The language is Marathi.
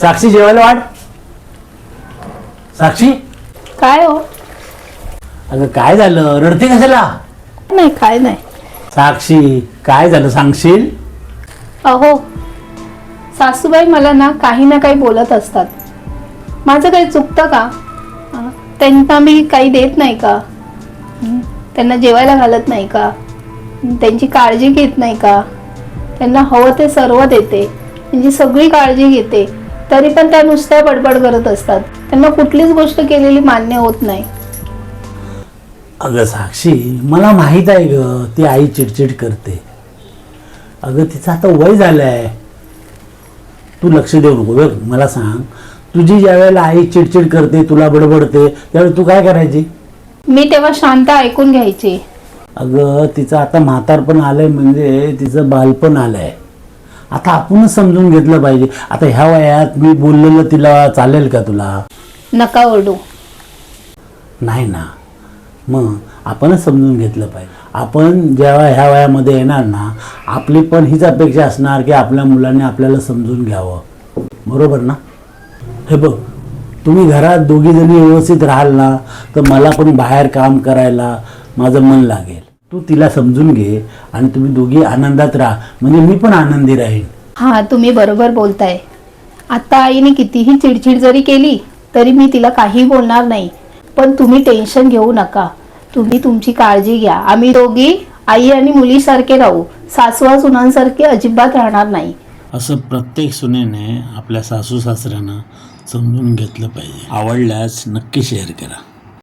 साक्षी जेवायला वाट साक्षी? काय हो? अगं काय झालं? रडते कशाला? नाही काय नाही. साक्षी काय झालं? सांगशील? अहो सासूबाई मला ना काही ना काही बोलत असतात. माझं काही चुकतं का? अं, त्यांना मी काही देत नाही का? हं, त्यांना जेवायला घालत नाही का? हं, त्यांची काळजी घेत नाही का? त्यांना हवं ते सर्व देते. त्यांची सगळी काळजी घेते. तरी पण त्या नुसत्या बडबड करत असतात. त्यांना कुठलीच गोष्ट केलेली मान्य होत नाही. अगं साक्षी मला माहीत आहे ग ती आई चिडचिड करते. अगं तिचं आता वय झालंय. तू लक्ष देऊ नको बघ मला सांग. तुझी ज्या वेळेला आई चिडचिड करते तुला बडबडते त्यावेळी तू काय करायची? मी तेव्हा शांत ऐकून घ्यायची. अगं तिचं आता म्हातारपण आलंय म्हणजे तिचं बालपण आलंय. आता आपणच समजून घेतलं पाहिजे. आता ह्या वयात मी बोललेलं तिला चालेल का तुला? नका ओरडू. नाही ना. मग आपणच समजून घेतलं पाहिजे. आपण जेव्हा ह्या वयामध्ये येणार ना आपली पण हीच अपेक्षा असणार की आपल्या मुलांनी आपल्याला समजून घ्यावं. बरोबर ना? हे बघ तुम्ही घरात दोघी जणी व्यवस्थित राहाल ना तर मला पण बाहेर काम करायला माझं मन लागेल. तू तिला समजून घे आणि तुम्ही दोघी आनंदात राहा. म्हणजे मी पण आनंदी राहीन. हा तुम्ही बरोबर बोलताय. आता आईने कितीही चिडचिड जरी केली तरी मी तिला काही बोलणार नाही. पण तुम्ही टेन्शन घेऊ नका. तुम्ही तुमची काळजी घ्या. आम्ही दोघी आई आणि मुलीसारखे राहू. सासवा सुनांसारखे अजिबात राहणार नाही. असं प्रत्येक सुनेने आपल्या सासू सासऱ्यांना समजून घेतलं पाहिजे. आवडल्यास नक्की शेअर करा.